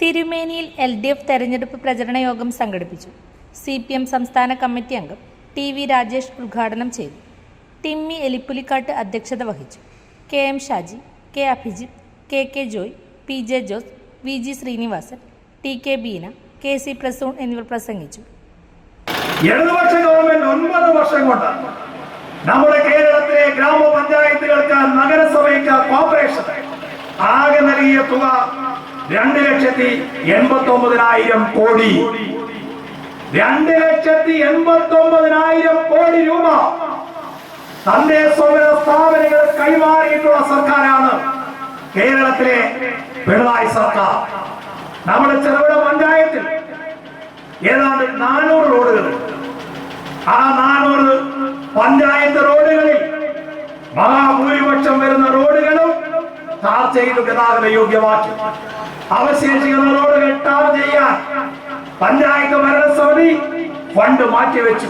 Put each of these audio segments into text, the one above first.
തിരുമേനിയിൽ L D F തെരഞ്ഞെടുപ്പ് പ്രചരണ യോഗം സംഘടിപ്പിച്ചു. സി പി എം സംസ്ഥാന കമ്മിറ്റി അംഗം ടി വി രാജേഷ് ഉദ്ഘാടനം ചെയ്തു. ടിമ്മി എലിപ്പുലിക്കാട്ട് അധ്യക്ഷത വഹിച്ചു. K M Shaji K Abhijith K K Joy P J Jose V G Sreenivasan T K Beena K C Prasoon എന്നിവർ പ്രസംഗിച്ചു. ഇടതുപക്ഷ ഗവൺമെന്റ് ഒൻപത് വർഷം കൊണ്ട് നമ്മുടെ കേരളത്തിലെ ഗ്രാമപഞ്ചായത്തുകൾക്ക് നഗരസഭയ്ക്ക് കോർപ്പറേഷൻ ആകെ നൽകിയ തുക രണ്ട് ലക്ഷത്തി എൺപത്തി ഒമ്പതിനായിരം കോടി. രണ്ട് ലക്ഷത്തി എൺപത്തി ഒമ്പതിനായിരം കോടി രൂപ തദ്ദേശ സ്വയംഭരണ സ്ഥാപനങ്ങൾ കൈമാറിയിട്ടുള്ള സർക്കാരാണ് കേരളത്തിലെ പിണറായി സർക്കാർ. നമ്മുടെ ചെറുകിട പഞ്ചായത്തിൽ ഏതാണ്ട് നാനൂറ് റോഡുകൾ. ആ നാനൂറ് പഞ്ചായത്ത് റോഡുകളിൽ മഹാഭൂരിപക്ഷം വരുന്ന റോഡുകളും ടാർ ചെയ്ത് ഗതാഗത യോഗ്യമാക്കി. അവശേഷിക്കുന്ന റോഡുകൾ ചെയ്യാൻ പഞ്ചായത്ത് ഭരണസമിതി ഫണ്ട് മാറ്റിവെച്ചു.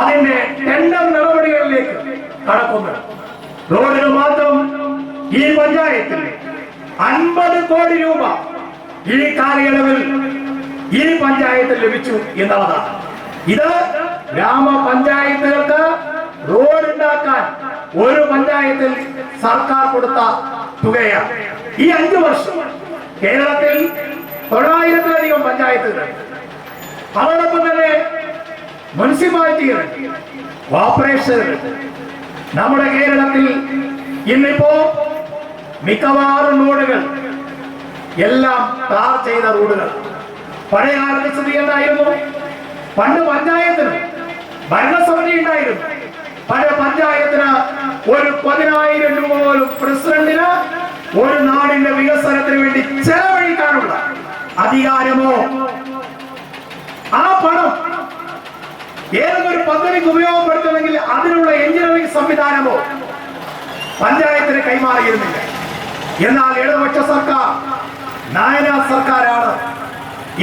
അതിന്റെ ടെൻഡർ നടപടികളിലേക്ക് കടക്കുന്നു. റോഡിന് മാത്രം ഈ പഞ്ചായത്തിൽ അൻപത് കോടി രൂപ ഈ കാലയളവിൽ ഈ പഞ്ചായത്തിൽ ലഭിച്ചു എന്നുള്ളതാണ്. ഇത് ഗ്രാമപഞ്ചായത്തുകൾക്ക് റോഡ് ഉണ്ടാക്കാൻ ഒരു പഞ്ചായത്തിൽ സർക്കാർ കൊടുത്ത തുകയാണ്. ഈ അഞ്ചു വർഷം കേരളത്തിൽ തൊള്ളായിരത്തിലധികം പഞ്ചായത്തുകൾ. അതോടൊപ്പം തന്നെ മുനിസിപ്പാലിറ്റികൾ കോർപ്പറേഷനുകൾ. നമ്മുടെ കേരളത്തിൽ ഇന്നിപ്പോ മിക്കവാറും റോഡുകൾ എല്ലാം ടാർ ചെയ്ത റോഡുകൾ. പഴയ കാലത്ത് സ്ഥിതി എന്തായിരുന്നു? പണ്ട് പഞ്ചായത്തിന് ഭരണസമിതി ഉണ്ടായിരുന്നു. പഴയ പഞ്ചായത്തിന് ഒരു പതിനായിരം രൂപ പോലും പ്രസിഡന്റിന് ഒരു നാടിന്റെ വികസനത്തിന് വേണ്ടി ചെലവഴിക്കാനുള്ള അധികാരമോ? ആ പണം ഏതൊരു പദ്ധതിക്ക് ഉപയോഗപ്പെടുത്തണമെങ്കിൽ അതിനുള്ള എഞ്ചിനീയറിംഗ് സംവിധാനമോ പഞ്ചായത്തിന് കൈമാറിയിരുന്നില്ല. എന്നാൽ ഇടതുപക്ഷ സർക്കാർ നായന സർക്കാരാണ്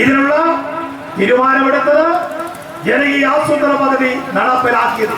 ഇതിനുള്ള തീരുമാനമെടുത്തത്. ജനകീയ ആസൂത്രണ പദ്ധതി നടപ്പിലാക്കിയത്.